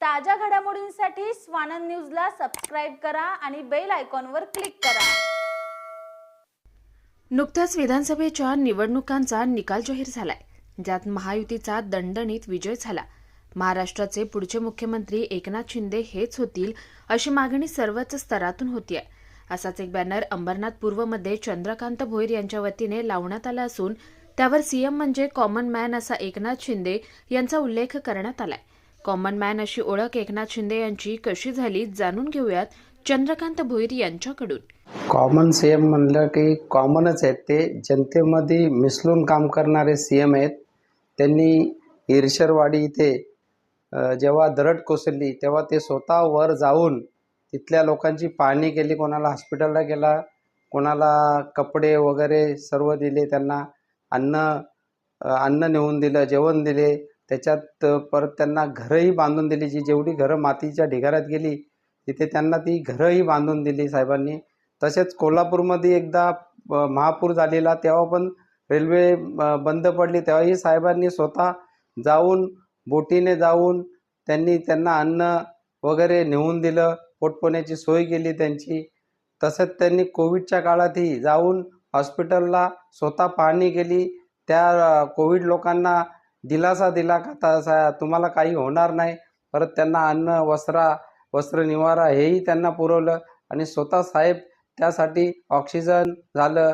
ताज्या घडामोडींसाठी स्वानंद न्यूजला सबस्क्राईब करा आणि बेल आयकॉनवर क्लिक करा. नुकत्याच विधानसभेच्या निवडणुकांचा निकाल जाहीर झालाय. ज्यात महायुतीचा दणदणीत विजय झाला. महाराष्ट्राचे पुढचे मुख्यमंत्री एकनाथ शिंदे हेच होतील अशी मागणी सर्वच स्तरातून होतीये. असाच एक बॅनर अंबरनाथ पूर्वमध्ये चंद्रकांत भोईर यांच्या वतीने लावण्यात आला असून त्यावर सीएम म्हणजे कॉमन मॅन असा एकनाथ शिंदे यांचा उल्लेख करण्यात आलाय. कॉमन मॅन अशी ओळख एकनाथ शिंदे यांची कशी झाली जाणून घेऊयात चंद्रकांत भोईर यांच्याकडून. कॉमन सी एम म्हणलं की कॉमनच आहेत ते. जनतेमध्ये मिसळून काम करणारे सी एम आहेत. त्यांनी इरशरवाडी इथे जेव्हा दरड कोसळली तेव्हा ते स्वतः वर जाऊन तिथल्या लोकांची पाहणी केली. कोणाला हॉस्पिटलला गेला कोणाला कपडे वगैरे सर्व दिले त्यांना. अन्न अन्न नेऊन दिलं जेवण दिले. त्याच्यात परत त्यांना घरंही बांधून दिली. जी जेवढी घरं मातीच्या ढिगाऱ्यात गेली तिथे त्यांना ती घरंही बांधून दिली साहेबांनी. तसेच कोल्हापूरमध्ये एकदा महापूर झालेला तेव्हा पण रेल्वे बंद पडली. तेव्हाही साहेबांनी स्वतः जाऊन बोटीने जाऊन त्यांनी त्यांना अन्न वगैरे नेऊन दिलं. पोटपोण्याची सोय केली त्यांची. तसंच त्यांनी कोविडच्या काळातही जाऊन हॉस्पिटलला स्वतः पाहणी केली. त्या कोविड लोकांना दिलासा दिला का तसा तुम्हाला काही होणार नाही. परत त्यांना अन्न वस्त्रा वस्त्र निवारा हेही त्यांना पुरवलं आणि स्वतः साहेब त्यासाठी ऑक्सिजन झालं.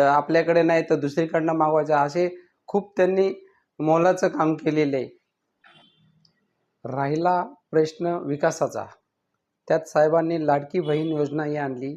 आपल्याकडे नाही तर दुसरीकडनं मागवायचं. असे खूप त्यांनी मोलाचं काम केलेलं. आहे राहिला प्रश्न विकासाचा. त्यात साहेबांनी लाडकी बहीण योजना ही आणली.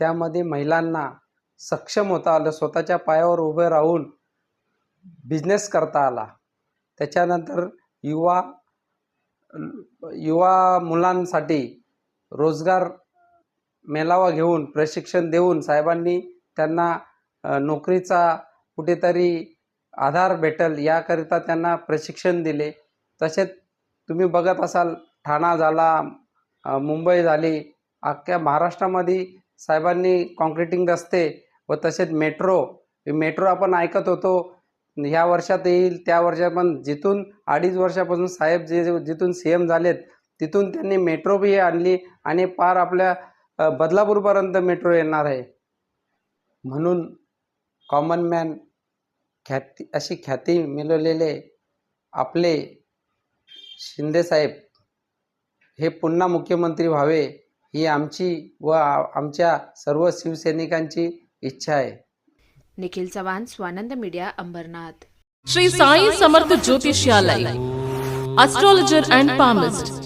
त्यामध्ये महिलांना सक्षम होता आलं. स्वतःच्या पायावर उभे राहून बिझनेस करता आला. त्याच्यानंतर युवा युवा मुलांसाठी रोजगार मेळावा घेऊन प्रशिक्षण देऊन साहेबांनी त्यांना नोकरीचा कुठेतरी आधार भेटल याकरिता त्यांना प्रशिक्षण दिले. तसेच तुम्ही बघत असाल ठाणा झाला मुंबई झाली अख्ख्या महाराष्ट्रामध्ये साहेबांनी कॉन्क्रिटिंग रस्ते व तसेच मेट्रो मेट्रो आपण ऐकत होतो ह्या वर्षात येईल त्या वर्षात पण जिथून अडीच वर्षापासून साहेब जे जिथून सी एम झालेत तिथून त्यांनी मेट्रो बी आणली आणि पार आपल्या बदलापूरपर्यंत मेट्रो येणार आहे. म्हणून कॉमन मॅन ख्याती अशी ख्याती मिळवलेले आपले शिंदेसाहेब हे पुन्हा मुख्यमंत्री व्हावे ही आमची व आमच्या सर्व शिवसैनिकांची इच्छा आहे. Nikhil Chavan Swanand media Ambernath. Shri Sai Samarth ज्योतिष्यालय astrologer and palmist